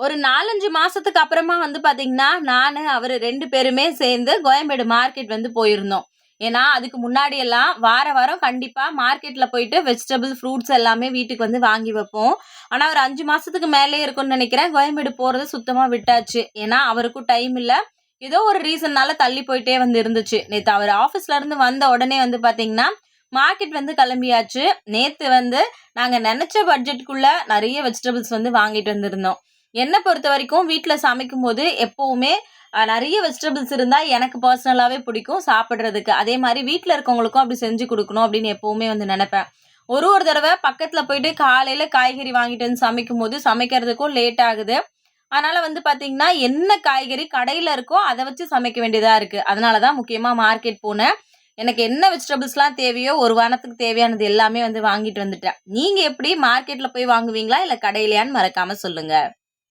ஒரு 4, 5 மாசத்துக்கு அப்புறமா வந்து பாத்தீங்கன்னா நானு, அவரு ரெண்டு பேருமே சேர்ந்து கோயம்பேடு மார்க்கெட் வந்து போயிருந்தோம். ஏன்னா, அதுக்கு முன்னாடியெல்லாம் வார வாரம் கண்டிப்பா மார்க்கெட்ல போயிட்டு வெஜிடபிள், ஃப்ரூட்ஸ் எல்லாமே வீட்டுக்கு வந்து வாங்கி வைப்போம். ஆனா, ஒரு அஞ்சு மாசத்துக்கு மேலே இருக்கும்னு நினைக்கிறேன் கோயம்பேடு போறத சுத்தமா விட்டாச்சு. ஏன்னா, அவருக்கும் டைம் இல்ல. ஏதோ ஒரு ரீசன்னால தள்ளி போயிட்டே வந்து இருந்துச்சு. நேற்று அவர் ஆஃபீஸ்ல இருந்து வந்த உடனே வந்து பாத்தீங்கன்னா மார்க்கெட் வந்து கிளம்பியாச்சு. நேத்து வந்து நாங்க நினச்ச பட்ஜெட்டுக்குள்ளே நிறைய வெஜிடபிள்ஸ் வந்து வாங்கிட்டு வந்திருந்தோம். என்னை பொறுத்த வரைக்கும் வீட்டில் சமைக்கும்போது போது எப்போவுமே நிறைய வெஜிடபிள்ஸ் இருந்தால் எனக்கு பர்சனலாகவே பிடிக்கும் சாப்பிட்றதுக்கு அதே மாதிரி வீட்டில் இருக்கவங்களுக்கும் அப்படி செஞ்சு கொடுக்கணும் அப்படின்னு எப்போவுமே வந்து நினப்பேன் ஒரு ஒரு தடவை பக்கத்தில் போயிட்டு காலையில் காய்கறி வாங்கிட்டு வந்து சமைக்கும்போது, சமைக்கிறதுக்கும் லேட் ஆகுது. அதனால் வந்து பார்த்தீங்கன்னா, என்ன காய்கறி கடையில் இருக்கோ அதை வச்சு சமைக்க வேண்டியதாக இருக்குது அதனால தான் முக்கியமாக மார்க்கெட் போனேன். எனக்கு என்ன வெஜிடபிள்ஸ்லாம் தேவையோ, ஒரு வாரத்துக்கு தேவையானது எல்லாமே வந்து வாங்கிட்டு வந்துட்டேன். நீங்கள் எப்படி மார்க்கெட்டில் போய் வாங்குவீங்களா? இல்லை கடையிலையான்னு மறக்காமல் சொல்லுங்கள்